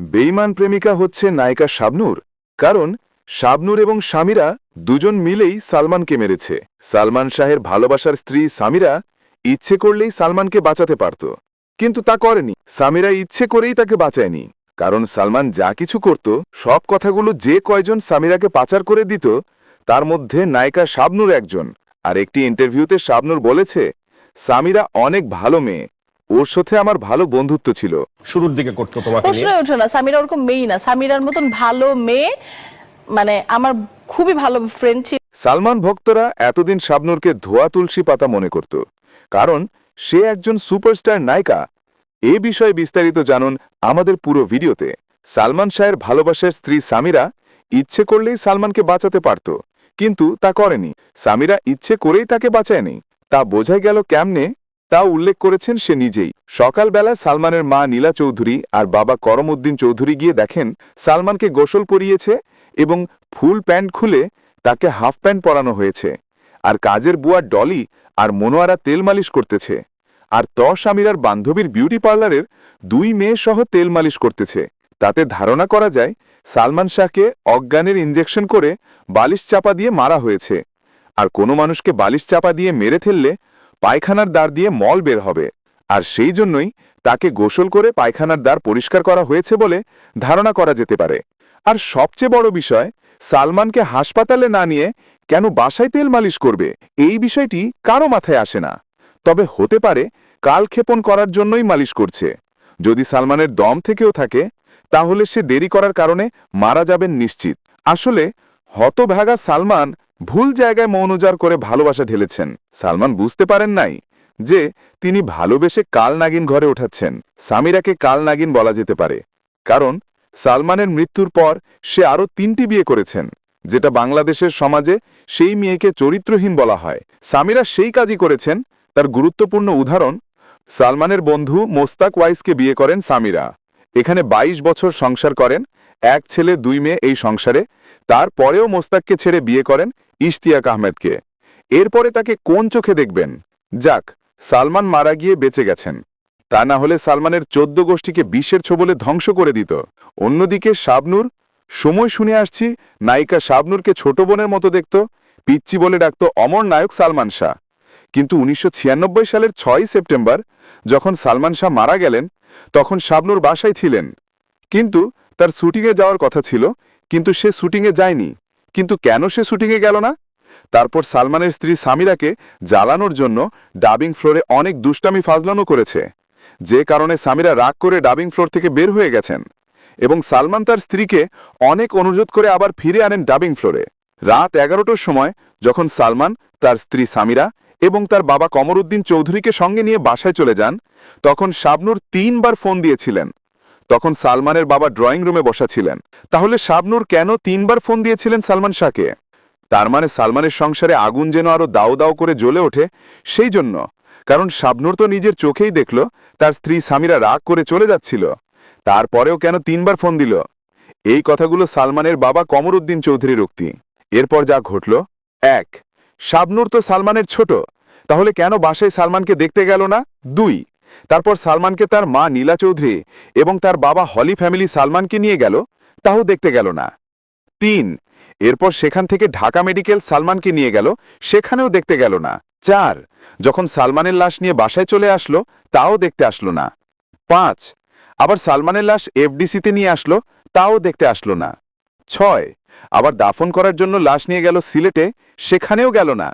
বেইমান প্রেমিকা হচ্ছে নায়িকা শাবনূর, কারণ শাবনূর এবং স্বামীরা দুজন মিলেই সালমানকে মেরেছে। সালমান শাহের ভালোবাসার স্ত্রী সামিরা ইচ্ছে করলেই সালমানকে বাঁচাতে পারত, কিন্তু তা করেনি। সামিরা ইচ্ছে করেই তাকে বাঁচায়নি, কারণ সালমান যা কিছু করত, সব কথাগুলো যে কয়জন সামিরাকে পাচার করে দিত, তার মধ্যে নায়িকা শাবনূর একজন। আর একটি ইন্টারভিউতে শাবনূর বলেছে, সামিরা অনেক ভালো মেয়ে ওর সাথে আমার ভালো বন্ধুত্ব ছিল। শুরুর দিকে করতো তোমাকে নিয়ে। প্রশ্নই ওঠে না সামিরা ওরকম মেয়েই না। সামিরার মতন ভালো মেয়ে মানে আমার খুবই ভালো ফ্রেন্ড ছিল। সালমান ভক্তরা এতদিন শাবনূরকে ধোয়া তুলসী পাতা মনে করত। কারণ সে একজন সুপারস্টার নায়িকা। এ বিষয়ে বিস্তারিত জানুন আমাদের পুরো ভিডিওতে। সালমান শাহের ভালোবাসার স্ত্রী সামিরা ইচ্ছে করলেই সালমানকে বাঁচাতে পারত কিন্তু তা করেনি। সামিরা ইচ্ছে করেই তাকে বাঁচায়নি। তা বোঝাই গেল কেমনে তা উল্লেখ করেছেন সে নিজেই। সকালবেলা সালমানের মা নীলা চৌধুরী আর বাবা করমউদ্দিন চৌধুরী গিয়ে দেখেন সালমানকে গোসল পরিয়েছে এবং ফুল প্যান্ট খুলে তাকে হাফ প্যান্ট পরানো হয়েছে। আর কাজের বুয়া ডলি আর মনোয়ারা তেল মালিশ করতেছে। আর ত স্বামীরার বান্ধবীর বিউটি পার্লারের দুই মেয়ে সহ তেল মালিশ করতেছে। তাতে ধারণা করা যায়, সালমান শাহকে অজ্ঞানের ইঞ্জেকশন করে বালিশ চাপা দিয়ে মারা হয়েছে। আর কোনো মানুষকে বালিশ চাপা দিয়ে মেরে ফেললে পায়খানার দ্বার দিয়ে মল বের হবে। আর সেই জন্যই তাকে গোসল করে পায়খানার দ্বার পরিষ্কার করা হয়েছে বলে ধারণা করা যেতে পারে। আর সবচেয়ে বড় বিষয়, সালমানকে হাসপাতালে না নিয়ে কেন বাসায় তেল মালিশ করবে? এই বিষয়টি কারও মাথায় আসে না। তবে হতে পারে কালক্ষেপণ করার জন্যই মালিশ করছে। যদি সালমানের দম থেকেও থাকে, তাহলে সে দেরি করার কারণে মারা যাবেন নিশ্চিত। আসলে হতভাগা সালমান ভুল জায়গায় মৌনজার করে ভালোবাসা ঢেলেছেন। সালমান বুঝতে পারেন নাই যে তিনি ভালোবেসে কাল নাগিন ঘরে ওঠাচ্ছেন। সামিরাকে কাল নাগিন বলা যেতে পারে। কারণ সালমানের মৃত্যুর পর সে আরও তিনটি বিয়ে করেছেন, যেটা বাংলাদেশের সমাজে সেই মেয়েকে চরিত্রহীন বলা হয়। সামিরা সেই কাজই করেছেন, তার গুরুত্বপূর্ণ উদাহরণ, সালমানের বন্ধু মোস্তাক ওয়াইসকে বিয়ে করেন সামিরা। এখানে ২২ বছর সংসার করেন, এক ছেলে, দুই মেয়ে এই সংসারে তারপরেও মোস্তাককে ছেড়ে বিয়ে করেন ইশতিয়াক আহমেদকে। এরপরে তাকে কোন চোখে দেখবেন? যাক, সালমান মারা গিয়ে বেঁচে গেছেন। তা না হলে সালমানের চোদ্দ গোষ্ঠীকে বিশ্বের ছোবলে ধ্বংস করে দিত। অন্যদিকে শাবনূর, সময় শুনে আসছি, নায়িকা শাবনূরকে ছোট বোনের মতো দেখত, পিচ্চি বলে ডাকত অমর নায়ক সালমান শাহ। কিন্তু উনিশশো ছিয়ানব্বই সালের ছয় সেপ্টেম্বর, যখন সালমান শাহ মারা গেলেন, তখন শাবনূর বাসায় ছিলেন। কিন্তু তার শুটিংয়ে যাওয়ার কথা ছিল কিন্তু সে শুটিংয়ে যায়নি। কিন্তু কেন সে শুটিংয়ে গেল না? তারপর সালমানের স্ত্রী সামিরাকে জ্বালানোর জন্য ডাবিং ফ্লোরে অনেক দুষ্টামি ফাজলানো করেছে। যে কারণে সামিরা রাগ করে ডাবিং ফ্লোর থেকে বের হয়ে গেছেন এবং সালমান তার স্ত্রীকে অনেক অনুরোধ করে আবার ফিরে আনেন ডাবিং ফ্লোরে। রাত এগারোটার সময় যখন সালমান, তার স্ত্রী সামিরা এবং তার বাবা কমরুদ্দিন চৌধুরীকে সঙ্গে নিয়ে বাসায় চলে যান, তখন শাবনূর তিনবার ফোন দিয়েছিলেন। তখন সালমানের বাবা ড্রয়িং রুমে বসা ছিলেন। তাহলে শাবনূর কেন তিনবার ফোন দিয়েছিলেন সালমান শাহকে? তার মানে সালমানের সংসারে আগুন যেন আরও দাও দাও করে জ্বলে ওঠে, সেই জন্য। কারণ শাবনূর তো নিজের চোখেই দেখল, তার স্ত্রী স্বামীরা রাগ করে চলে যাচ্ছিল। তারপরেও কেন তিনবার ফোন দিল? এই কথাগুলো সালমানের বাবা কমরুদ্দিন চৌধুরীর উক্তি। এরপর যা ঘটল, এক, শাবনূর তো সালমানের ছোট, তাহলে কেন বাসায় সালমানকে দেখতে গেল না? দুই তারপর সালমানকে তার মা নীলা চৌধুরী এবং তার বাবা হলি ফ্যামিলি সালমানকে নিয়ে গেল, তাও দেখতে গেল না। তিন, এরপর সেখান থেকে ঢাকা মেডিকেল সালমানকে নিয়ে গেল, সেখানেও দেখতে গেল না। চার, যখন সালমানের লাশ নিয়ে বাসায় চলে আসলো, তাও দেখতে আসলো না। পাঁচ, আবার সালমানের লাশ এফডিসিতে নিয়ে আসলো, তাও দেখতে আসলো না। ছয়, আবার দাফন করার জন্য লাশ নিয়ে গেল সিলেটে, সেখানেও গেল না।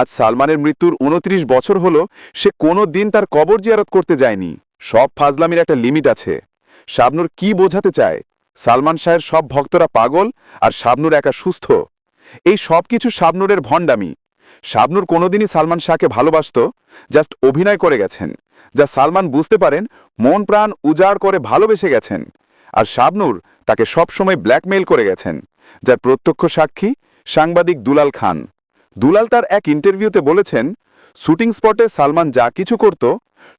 আজ সালমানের মৃত্যুর উনত্রিশ বছর হল, সে কোনো দিন তার কবর জিয়ারত করতে যায়নি। সব ফাজলামির একটা লিমিট আছে। শাবনুর কি বোঝাতে চায়? সালমান শাহের সব ভক্তরা পাগল আর শাবনুর একা সুস্থ। এই সব কিছু শাবনুরের ভণ্ডামি। শাবনুর কোনোদিনই সালমান শাহকে ভালোবাসত, জাস্ট অভিনয় করে গেছেন, যা সালমান বুঝতে পারেন মন প্রাণ উজাড় করে ভালোবেসে গেছেন। আর শাবনুর তাকে সবসময় ব্ল্যাকমেইল করে গেছেন, যার প্রত্যক্ষ সাক্ষী সাংবাদিক দুলাল খান। দুলাল তার এক ইন্টারভিউতে বলেছেন, শুটিং স্পটে সালমান যা কিছু করত,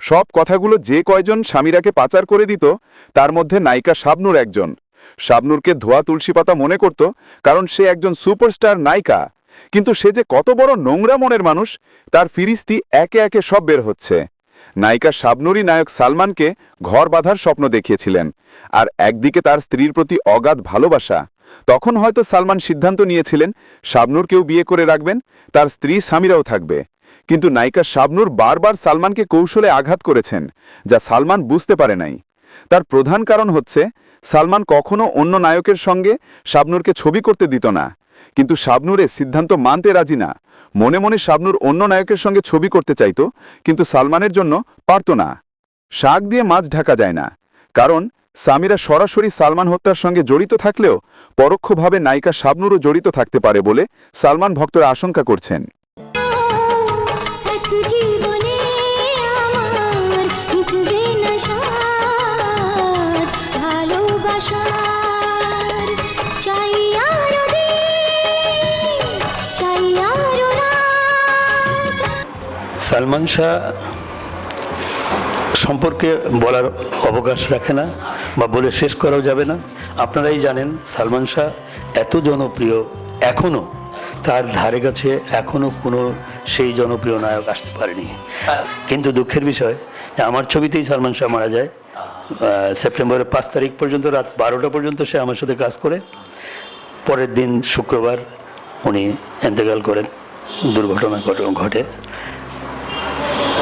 সব কথাগুলো যে কয়জন স্বামীরাকে পাচার করে দিত, তার মধ্যে নায়িকা শাবনুর একজন। শাবনুরকে ধোয়া তুলসী পাতা মনে করত কারণ সে একজন সুপারস্টার নায়িকা। কিন্তু সে যে কত বড় নোংরা মনের মানুষ, তার ফিরিস্তি একে একে সব বের হচ্ছে। নায়িকা শাবনুরই নায়ক সালমানকে ঘর বাঁধার স্বপ্ন দেখিয়েছিলেন, আর একদিকে তার স্ত্রীর প্রতি অগাধ ভালোবাসা। তখন হয়তো সালমান সিদ্ধান্ত নিয়েছিলেন শাবনুরকেও বিয়ে করে রাখবেন, তার স্ত্রী স্বামীরাও থাকবে। কিন্তু নায়িকা শাবনুর বারবার সালমানকে কৌশলে আঘাত করেছেন, যা সালমান বুঝতে পারে নাই। তার প্রধান কারণ হচ্ছে, সালমান কখনো অন্য নায়কের সঙ্গে শাবনুরকে ছবি করতে দিত না। কিন্তু শাবনুরের সিদ্ধান্ত মানতে রাজি না। মনে মনে শাবনুর অন্য নায়কের সঙ্গে ছবি করতে চাইত, কিন্তু সালমানের জন্য পারত না। শাক দিয়ে মাছ ঢাকা যায় না। কারণ সামিরা সরাসরি সালমান হত্যার সঙ্গে জড়িত থাকলেও পরোক্ষভাবে নায়িকা শাবনুরও জড়িত থাকতে পারে বলে সালমান ভক্তরা আশঙ্কা করছেন। এক জীবনে আমার মিটবে না সার ভালোবাসার চাই আরও দিন, চাই আরও রাত। সালমান শাহ সম্পর্কে বলার অবকাশ রাখে না বা বলে শেষ করাও যাবে না। আপনারাই জানেন, সালমান শাহ এত জনপ্রিয় এখনও তার ধারে কাছে এখনও কোনো সেই জনপ্রিয় নায়ক আসতে পারেনি। কিন্তু দুঃখের বিষয় যে আমার ছবিতেই সালমান শাহ মারা যায়। সেপ্টেম্বরের পাঁচ তারিখ পর্যন্ত, রাত বারোটা পর্যন্ত সে আমার সাথে কাজ করে। পরের দিন শুক্রবার উনি এন্তেকাল করেন, দুর্ঘটনা ঘট- ঘটে।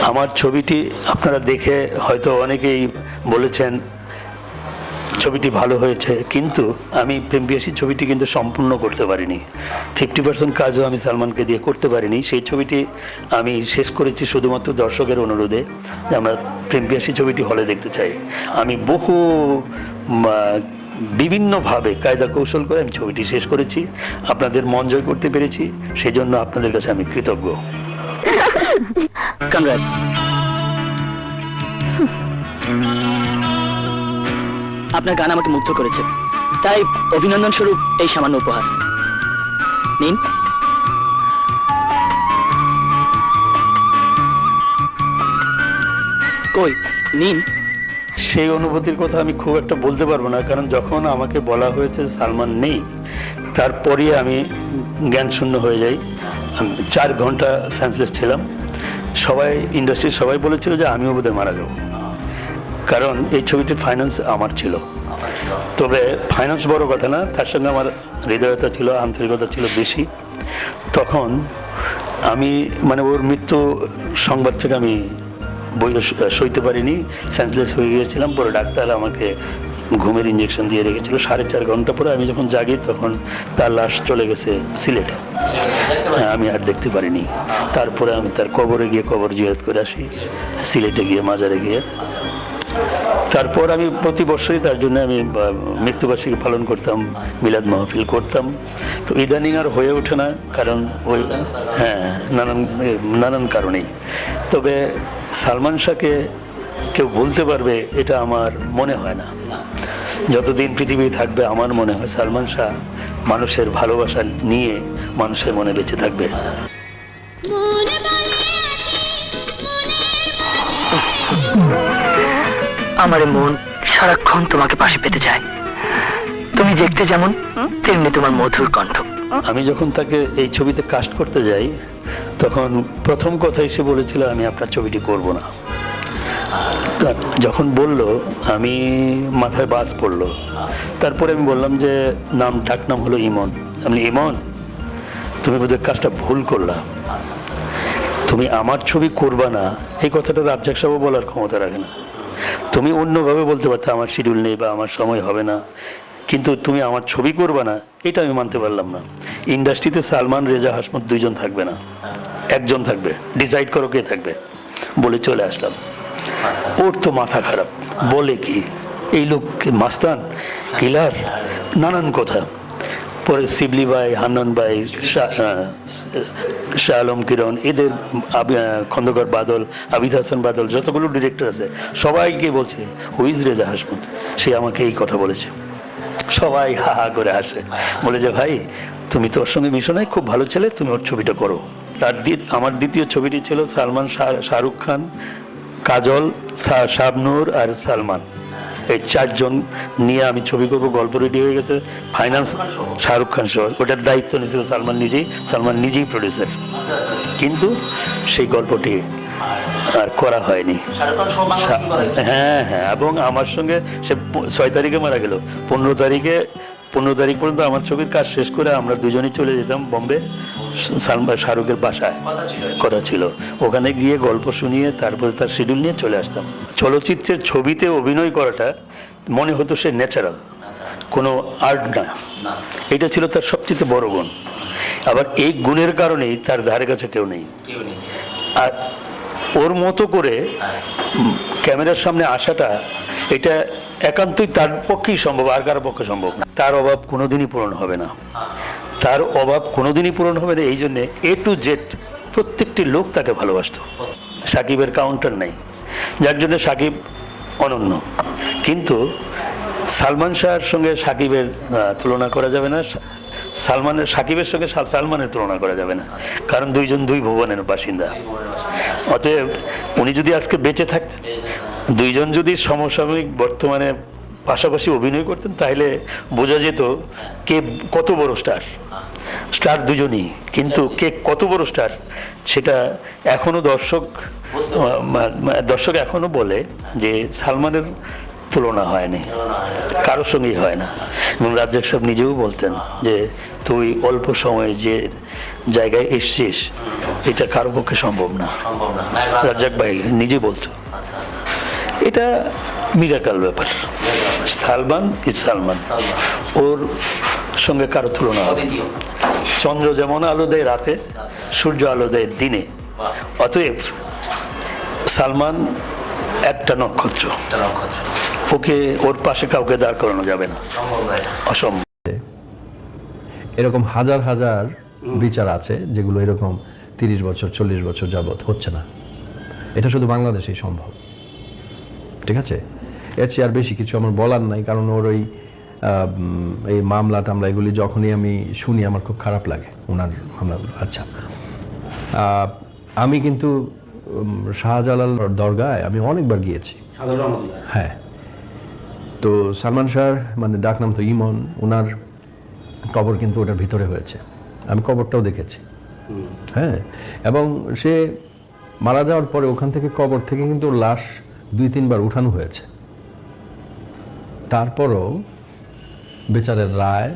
আমার ছবিটি আপনারা দেখে হয়তো অনেকেই বলেছেন, ছবিটি ভালো হয়েছে, কিন্তু আমি প্রেমপিয়াসী ছবিটি কিন্তু সম্পূর্ণ করতে পারিনি। ফিফটি পার্সেন্ট কাজও আমি সালমানকে দিয়ে করতে পারিনি। সেই ছবিটি আমি শেষ করেছি শুধুমাত্র দর্শকের অনুরোধে, যে আমরা প্রেমপিয়াসী ছবিটি হলে দেখতে চাই। আমি বহু বিভিন্নভাবে কায়দা কৌশল করে আমি ছবিটি শেষ করেছি। আপনাদের মন জয় করতে পেরেছি। সেই জন্য আপনাদের কাছে আমি কৃতজ্ঞ। কনগ্রাটস আপনার গান আমাকে মুগ্ধ করেছে। তাই অভিনন্দন স্বরূপ এই সামান্য উপহার। নিন। কই, নিন। সেই অনুভূতির কথা আমি খুব একটা বলতে পারব না, কারণ যখন আমাকে বলা হয়েছে সালমান নেই, তারপরই আমি জ্ঞান শূন্য হয়ে যাই। চার ঘণ্টা সেন্সলেস ছিলাম। সবাই ইন্ডাস্ট্রির সবাই বলেছিল যে আমিও বোধহয় মারা যাব। কারণ এই ছবিটির ফাইন্যান্স আমার ছিল। তবে ফাইন্যান্স বড় কথা না, তার সঙ্গে আমার হৃদয়তা ছিল, আন্তরিকতা ছিল বেশি। তখন আমি মানে ওর মৃত্যু সংবাদটাকে আমি বই সইতে পারিনি সেন্সলেস হয়ে গিয়েছিলাম, পরে ডাক্তার আমাকে ঘুমের ইঞ্জেকশন দিয়ে রেখেছিল সাড়ে চার ঘণ্টা পরে আমি যখন জাগি তখন তার লাশ চলে গেছে সিলেটে। হ্যাঁ, আমি আর দেখতে পারিনি। তারপরে আমি তার কবরে গিয়ে কবর জিয়ারত করে আসি সিলেটে গিয়ে মাজারে গিয়ে। তারপর আমি প্রতি বছরই তার জন্য আমি মৃত্যুবার্ষিকী পালন করতাম মিলাদ মাহফিল করতাম। তো ইদানিং আর হয়ে ওঠে না কারণ ওই হ্যাঁ নানান নানান কারণেই। তবে সালমান শাহকে কেউ বলতে পারবে এটা আমার মনে হয় না। যতদিন পৃথিবী থাকবে আমার মনে হয় সালমান শাহ মানুষের ভালোবাসা নিয়ে মানুষের মনে বেঁচে থাকবে। আমার মন সারাক্ষণ তোমাকে পাশে পেতে চায়। তুমি দেখতে যেমন তেমনি তোমার মধুর কণ্ঠ। আমি যখন তাকে এই ছবিতে কাস্ট করতে যাই তখন প্রথম কথা এসে বলেছিল আমি আপনার ছবিটি করব না। যখন বলল, আমি মাথায় বাজ পড়ল। তারপরে আমি বললাম যে, নাম, ডাক নাম হলো ইমন। আমি ইমন, তুমি বোধহয় কাজটা ভুল করলা। তুমি আমার ছবি করবা না, এই কথাটা রাজ্জাক সাহেব বলার ক্ষমতা রাখে না। তুমি অন্যভাবে বলতে পারতে, আমার শিডিউল নেই বা আমার সময় হবে না। কিন্তু তুমি আমার ছবি করবা না, এটা আমি মানতে পারলাম না। ইন্ডাস্ট্রিতে সালমান, রেজা, হাসমত দুইজন থাকবে না। একজন থাকবে, ডিসাইড করো কে থাকবে। বলে চলে আসলাম। ওর তো মাথা খারাপ। বলে কি, এই লোক মাস্তান? কিলার? নানান কথা। পরে শিবলি ভাই, হান্নান ভাই, শাহ আলম কিরণ, এদের খন্দকার বাদল, আবিদ হাসান বাদল, যতগুলো ডিরেক্টর আছে, সবাইকে বলছে হুইজ রেজা হাসমত সে আমাকে এই কথা বলেছে। সবাই হা হা করে হাসে। বলে যে, ভাই, তুমি তো ওর সঙ্গে মিশো খুব ভালো ছেলে, তুমি ওর ছবিটা করো। তার আমার দ্বিতীয় ছবিটি ছিল সালমান শাহ- শাহরুখ খান কাজল শাবনূর আর সালমান। এই চারজন নিয়ে আমি ছবি করব গল্প রেডি হয়ে গেছে। ফাইন্যান্স শাহরুখ খান সহ। ওটার দায়িত্ব নিয়েছিল সালমান নিজেই। সালমান নিজেই প্রডিউসার কিন্তু সেই গল্পটি আর করা হয়নি। হ্যাঁ হ্যাঁ এবং আমার সঙ্গে সে ছয় তারিখে মারা গেল। পনেরো তারিখে পনেরো তারিখ পর্যন্ত আমার ছবির কাজ শেষ করে আমরা দুজনেই চলে যেতাম বম্বে সালমা শাহরুখের বাসায়। কথা ছিল। ওখানে গিয়ে গল্প শুনিয়ে তারপরে তার শিডিউল নিয়ে চলে আসতাম। চলচ্চিত্রের ছবিতে অভিনয় করাটা মনে হতো সে ন্যাচারাল কোনো আর্ট না। এটা ছিল তার সবচেয়ে বড় গুণ। আবার এই গুণের কারণেই তার ধারে কাছে কেউ নেই। আর ওর মতো করে ক্যামেরার সামনে আসাটা এটা একান্তই তার পক্ষেই সম্ভব, আর কারোর পক্ষে সম্ভব তার অভাব কোনোদিনই পূরণ হবে না। তার অভাব কোনোদিনই পূরণ হবে না, এই জন্যে এ টু জেড প্রত্যেকটি লোক তাকে ভালোবাসতো। সাকিবের কাউন্টার নাই। যার জন্য সাকিব অনন্য। কিন্তু সালমান শাহর সঙ্গে সাকিবের তুলনা করা যাবে না। সালমানের সাকিবের সঙ্গে সালমানের তুলনা করা যাবে না। কারণ দুইজন দুই ভুবনের বাসিন্দা। অতএব উনি যদি আজকে বেঁচে থাকতেন দুইজন যদি সমসাময়িক বর্তমানে পাশাপাশি অভিনয় করতেন তাহলে বোঝা যেত কে কত বড় স্টার। স্টার দুজনই কিন্তু কে কত বড় স্টার সেটা এখনও দর্শক দর্শক এখনও বলে যে সালমানের তুলনা হয়নি কারোর সঙ্গেই হয় না। এবং রাজ্জাক সাহেব নিজেও বলতেন যে তুই অল্প সময়ে যে জায়গায় এসছিস এটা কারও পক্ষে সম্ভব না। রাজ্জাক ভাই নিজে বলতো। এটা মিরাকাল ব্যাপার। সালমান ইজ সালমান। ওর সঙ্গে কারও তুলনা হবে চন্দ্র যেমন আলো দেয় রাতে সূর্য আলো দেয় দিনে। অতএব সালমান একটা নক্ষত্র। ওকে ওর পাশে কাউকে দাঁড় করানো যাবে না। অসম্ভব। এরকম হাজার হাজার বিচার আছে যেগুলো এরকম তিরিশ বছর চল্লিশ বছর যাবৎ হচ্ছে না। এটা শুধু বাংলাদেশেই সম্ভব। ঠিক আছে? এর চেয়ে আর বেশি কিছু আমার বলার নাই কারণ ওর ওই এই মামলা টামলা এগুলি যখনই আমি শুনি আমার খুব খারাপ লাগে ওনার মামলাগুলো আচ্ছা। আমি কিন্তু শাহজালাল দরগায় আমি অনেকবার গিয়েছি। হ্যাঁ। তো সালমান শাহর মানে ডাকনাম তো ইমন ওনার কবর কিন্তু ওটার ভিতরে হয়েছে। আমি কবরটাও দেখেছি। হ্যাঁ। এবং সে মারা যাওয়ার পরে ওখান থেকে কবর থেকে কিন্তু লাশ দুই তিনবার উঠানো হয়েছে। তারপরও বেচারের রায়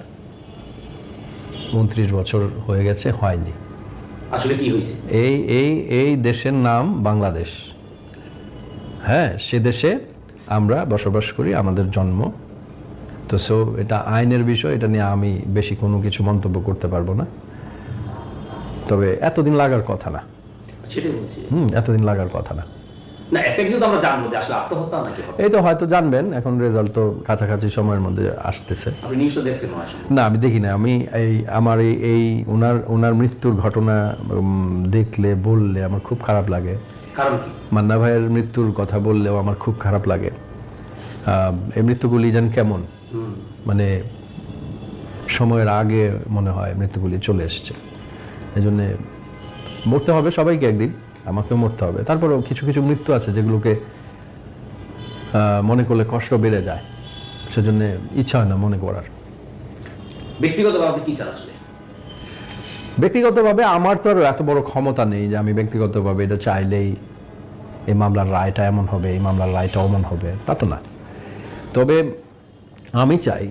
উনত্রিশ বছর হয়ে গেছে হয়নি। আসলে কি হয়েছে? এই এই এই দেশের নাম বাংলাদেশ। হ্যাঁ সে দেশে আমরা বসবাস করি আমাদের জন্ম। তো সো এটা আইনের বিষয় এটা নিয়ে আমি বেশি কোনো কিছু মন্তব্য করতে পারব না। তবে এতদিন লাগার কথা না। হুম এতদিন লাগার কথা না। না তো আমরা জানব যে আসলে আত্মহত্যা নাকি হবে। এই তো হয়তো জানবেন এখন রেজাল্ট তো কাছাকাছি সময়ের মধ্যে আসতেছে। আপনি নিউজটা দেখছেন। না আমি দেখি না আমি এই আমার এই এই ওনার ওনার মৃত্যুর ঘটনা দেখলে বললে আমার খুব খারাপ লাগে। কারণ কি? মান্না ভাইয়ের মৃত্যুর কথা বললেও আমার খুব খারাপ লাগে। এই মৃত্যুগুলি যেন কেমন? মানে সময়ের আগে মনে হয় মৃত্যুগুলি চলে এসছে। এই জন্যে মরতে হবে সবাইকে একদিন। আমাকেও মরতে হবে। তারপরেও কিছু কিছু মৃত্যু আছে যেগুলোকে মনে করলে কষ্ট বেড়ে যায়। সেজন্য ইচ্ছা হয় না মনে করার। ব্যক্তিগতভাবে আপনি কি চান আসলে? ব্যক্তিগতভাবে আমার তো আর এত বড় ক্ষমতা নেই যে আমি ব্যক্তিগতভাবে এটা চাইলেই এই মামলার রায়টা এমন হবে এই মামলার রায়টা অমন হবে তা তো না। তবে আমি চাই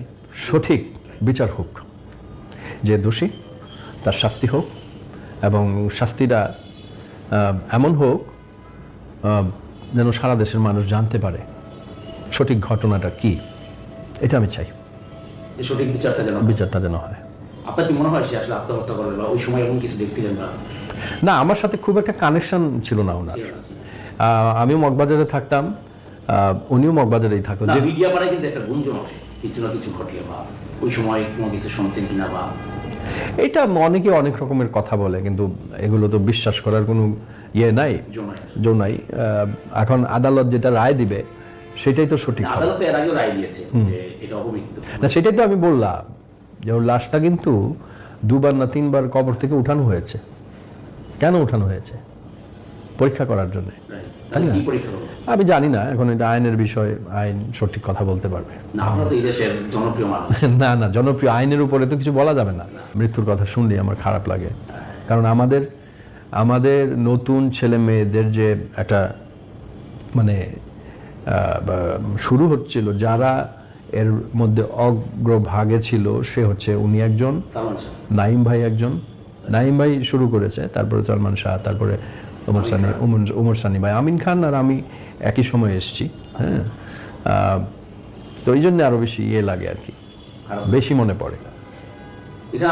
সঠিক বিচার হোক যে দোষী তার শাস্তি হোক এবং শাস্তিটা এমন হোক যেন সারা দেশের মানুষ জানতে পারে সঠিক ঘটনাটা কি। এটা আমি চাই। সঠিক বিচারটা যেন। বিচারটা যেন হয়। আপনার কি মনে হয় সে আসলে আত্মহত্যা করবে বা ওই সময় এমন কিছু দেখছিলেন না? না আমার সাথে খুব একটা কানেকশন ছিল না ওনার। আমিও মগবাজারে থাকতাম। উনিও মগবাজারেই থাকতো না যে মিডিয়া পাড়ায় কিন্তু একটা গুঞ্জন ওঠে কিছু না কিছু ঘটলে বা ওই সময় কোনো কিছু শুনতেন কিনা বা এটা অনেকে অনেক রকমের কথা বলে কিন্তু এগুলো তো বিশ্বাস করার কোনো ইয়ে নাই। জো নাই। এখন আদালত যেটা রায় দিবে সেটাই তো সঠিক হবে। এর আগেও রায় দিয়েছে যে এটা অপমৃত্যু না সেটাই তো আমি বললাম যে ওর লাশটা কিন্তু দুবার না তিনবার কবর থেকে উঠানো হয়েছে। কেন উঠানো হয়েছে? পরীক্ষা করার জন্য। পরীক্ষা করব? আমি জানি না এখন এটা আইনের বিষয় আইন সঠিক কথা বলতে পারবে। না না জনপ্রিয় আইনের উপরে তো কিছু বলা যাবে না। মৃত্যুর কথা শুনলেই আমার খারাপ লাগে। কারণ আমাদের আমাদের নতুন ছেলে মেয়েদের যে একটা মানে শুরু হচ্ছিল যারা এর মধ্যে অগ্রভাগে ছিল সে হচ্ছে উনি একজন নাইম ভাই একজন। নাইম ভাই শুরু করেছে তারপরে সালমান শাহ তারপরে ওমর সানি ওমর- ওমর সানি ভাই আমিন খান আর আমি একই সময় এসেছি হ্যাঁ? তো এই জন্য আরও বেশি ইয়ে লাগে আর কি বেশি মনে পড়ে।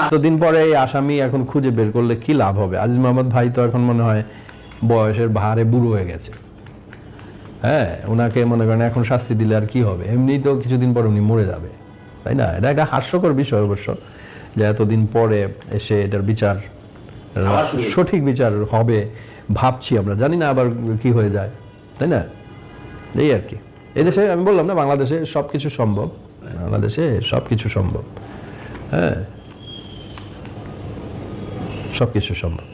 এতদিন পরে এই আসামি এখন খুঁজে বের করলে কি লাভ হবে? আজিজ মোহাম্মদ ভাই তো এখন মনে হয় বয়সের ভারে বুড়ো হয়ে গেছে। হ্যাঁ ওনাকে মনে করেন এখন শাস্তি দিলে আর কি হবে? এমনি তো কিছুদিন পর উনি মরে যাবে তাই না? এটা একটা হাস্যকর বিষয় অবশ্য যে এতদিন পরে এসে এটার বিচার। সঠিক বিচার হবে ভাবছি আমরা। জানি না আবার কি হয়ে যায় তাই না? এই আর কি। এদেশে আমি বললাম না বাংলাদেশে সব কিছু সম্ভব। বাংলাদেশে সব কিছু সম্ভব। হ্যাঁ। সব কিছু সম্ভব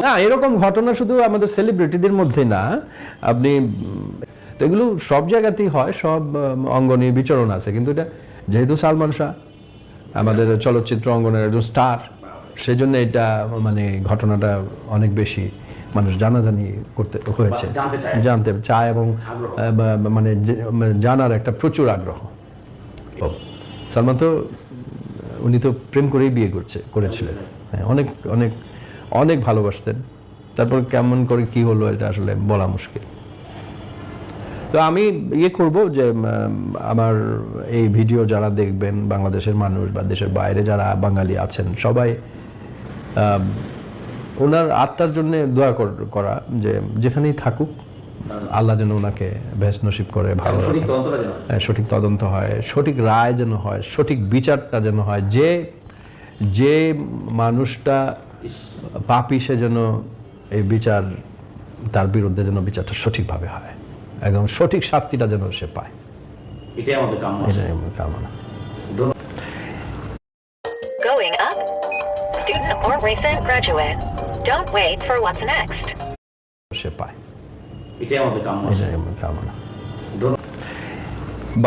না এরকম ঘটনা শুধু আমাদের সেলিব্রিটিদের মধ্যে না। আপনি তো এগুলো সব জায়গাতেই হয় সব অঙ্গনে বিচরণ আছে। কিন্তু এটা যেহেতু সালমান শাহ আমাদের চলচ্চিত্র অঙ্গনের একজন স্টার সেজন্য এটা মানে ঘটনাটা অনেক বেশি মানুষ জানাজানি করতে হয়েছে। জানতে চায়। এবং মানে মানে জানার একটা প্রচুর আগ্রহ। সালমান তো উনি তো প্রেম করেই বিয়ে করছে করেছিলেন। হ্যাঁ, অনেক অনেক অনেক ভালোবাসতেন। তারপর কেমন করে কি হলো এটা আসলে বলা মুশকিল। তো আমি ইয়ে করব যে আমার এই ভিডিও যারা দেখবেন বাংলাদেশের মানুষ বা দেশের বাইরে যারা বাঙালি আছেন সবাই ওনার আত্মার জন্য দোয়া কর- যে যেখানেই থাকুক আল্লাহ যেন ওনাকে বেশ নসিব করে ভালো সঠিক হয়। সঠিক তদন্ত হয় সঠিক রায় যেন হয় সঠিক বিচারটা যেন হয় যে যে মানুষটা পাপি সে যেন এই বিচার তার বিরুদ্ধে যেন বিচারটা সঠিকভাবে হয় একদম সঠিক শাস্তিটা যেন সে পায়। এটাই আমাদের কাম্য এটাই আমার কামনা। Recent graduate? Don't wait for what's next. সে পায় এটাই আমাদের কাম্য এটাই আমার কামনা।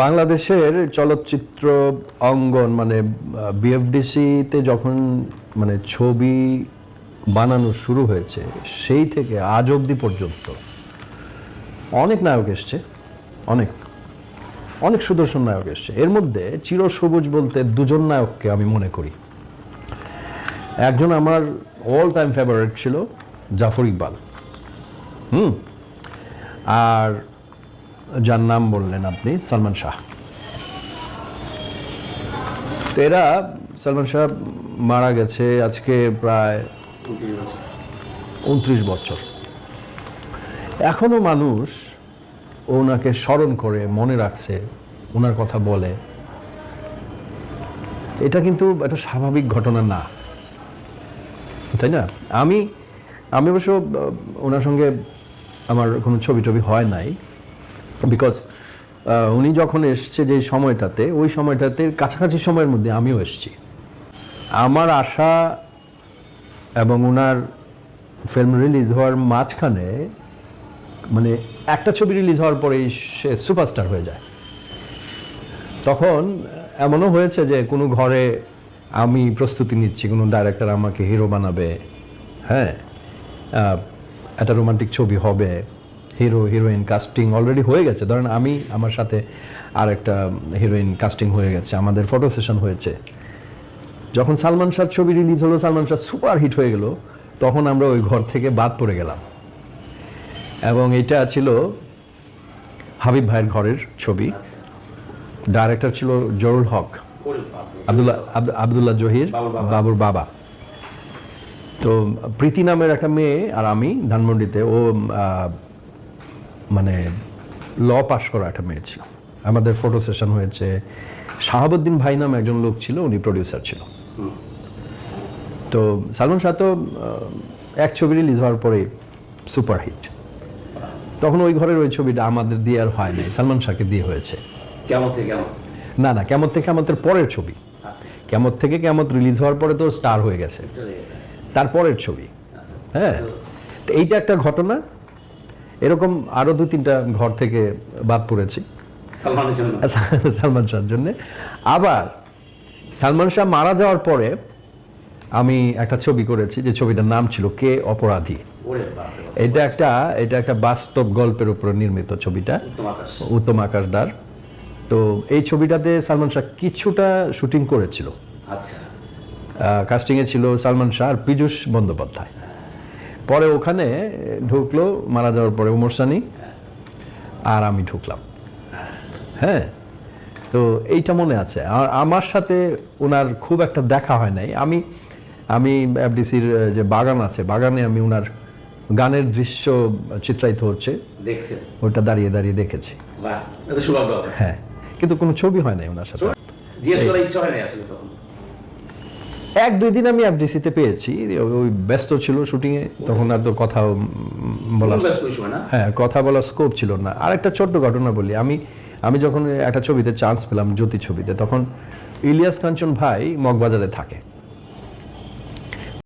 বাংলাদেশের চলচ্চিত্র অঙ্গন মানে বিএফডিসিতে যখন মানে ছবি বানানো শুরু হয়েছে সেই থেকে আজ অবধি পর্যন্ত অনেক নায়ক এসছে অনেক অনেক সুদর্শন নায়ক এসছে। এর মধ্যে চিরসবুজ বলতে দুজন নায়ককে আমি মনে করি। একজন আমার অল টাইম ফেভারিট ছিল, জাফর ইকবাল। হুম? আর যার নাম বললেন আপনি, সালমান শাহ। তো এরা, সালমান শাহ মারা গেছে আজকে প্রায় উনত্রিশ বছর। উনত্রিশ বছর। এখনও মানুষ ওনাকে স্মরণ করে, মনে রাখছে, ওনার কথা বলে। এটা কিন্তু একটা স্বাভাবিক ঘটনা না। তাই না? আমি আমি অবশ্য ওনার সঙ্গে আমার কোনো ছবি টবি হয় নাই বিকজ উনি যখন এসছে যে সময়টাতে, ওই সময়টাতে কাছাকাছি সময়ের মধ্যে আমিও এসেছি। আমার আশা এবং ওনার ফিল্ম রিলিজ হওয়ার মাঝখানে মানে একটা ছবি রিলিজ হওয়ার পরেই সে সুপারস্টার হয়ে যায়। তখন এমনও হয়েছে যে কোনো ঘরে আমি প্রস্তুতি নিচ্ছি, কোনো ডাইরেক্টর আমাকে হিরো বানাবে। হ্যাঁ? একটা রোমান্টিক ছবি হবে হিরো হিরোইন কাস্টিং অলরেডি হয়ে গেছে। ধরেন আমি, আমার সাথে আর একটা হিরোইন কাস্টিং হয়ে গেছে, আমাদের ফটো সেশন হয়েছে। যখন সালমান শাহ ছবি রিলিজ হলো, সালমান শাহ সুপার হিট হয়ে গেল, তখন আমরা ওই ঘর থেকে বাদ পড়ে গেলাম। এবং এটা ছিল হাবিব ভাইয়ের ঘরের ছবি। ডাইরেক্টর ছিল জরুল হক। আব্দুল্লাহ আব্দ- আব্দুল্লাহ জহির বাবুর বাবা। তো প্রীতি নামের একটা মেয়ে আর আমি ধানমন্ডিতে ও মানে ল পাশ করা একটা মেয়ে ছিল। আমাদের ফটো সেশন হয়েছে। শাহাবুদ্দিন ভাই নামে একজন লোক ছিল উনি প্রডিউসার ছিল। তো সালমান শাহ তো এক ছবি রিলিজ হওয়ার পরে সুপার হিট তখন ওই ঘরের ওই ছবিটা আমাদের দিয়ে আর হয় নাই সালমান শাহকে দিয়ে হয়েছে। কেমন থেকে কেমন? না না কেমন থেকে আমাদের পরের ছবি। আচ্ছা কেমত থেকে কেমন রিলিজ হওয়ার পরে তো স্টার হয়ে গেছে। চলে গেছে। তারপরের ছবি। আচ্ছা। হ্যাঁ তো এইটা একটা ঘটনা। এরকম আরও দু তিনটা ঘর থেকে বাদ পড়েছি। সালমান শাহর জন্য। আবার সালমান শাহ মারা যাওয়ার পরে আমি একটা ছবি করেছি যে ছবিটার নাম ছিল কে অপরাধী। এটা একটা এটা একটা বাস্তব গল্পের উপর নির্মিত ছবিটা। উত্তম আকাশ। উত্তম আকাশদার তো এই ছবিটাতে সালমান শাহ কিছুটা শুটিং করেছিল। আচ্ছা। কাস্টিংয়ে ছিল সালমান শাহ আর পীযূষ বন্দ্যোপাধ্যায়। পরে ওখানে ঢুকলো মারা যাওয়ার পরে উমর সানি আর আমি ঢুকলাম। হ্যাঁ তো এইটা মনে আছে। আর আমার সাথে ওনার খুব একটা দেখা হয় নাই। আমি আমি এফডিসির যে বাগান আছে বাগানে আমি ওনার গানের দৃশ্য চিত্রায়িত হচ্ছে। দেখছেন ওটা দাঁড়িয়ে দাঁড়িয়ে দেখেছি। হ্যাঁ। কিন্তু কোনো ছবি হয় নাই ওনার সাথে। এক দুই দিন আমি এফডিসিতে পেয়েছি ওই- ব্যস্ত ছিল শুটিংয়ে তখন আর তো কথা বলা বলার হ্যাঁ কথা বলার স্কোপ ছিল না। আর একটা ছোট্ট ঘটনা বলি আমি আমি যখন একটা ছবিতে চান্স পেলাম জ্যোতি ছবিতে তখন ইলিয়াস কাঞ্চন ভাই মগবাজারে থাকে।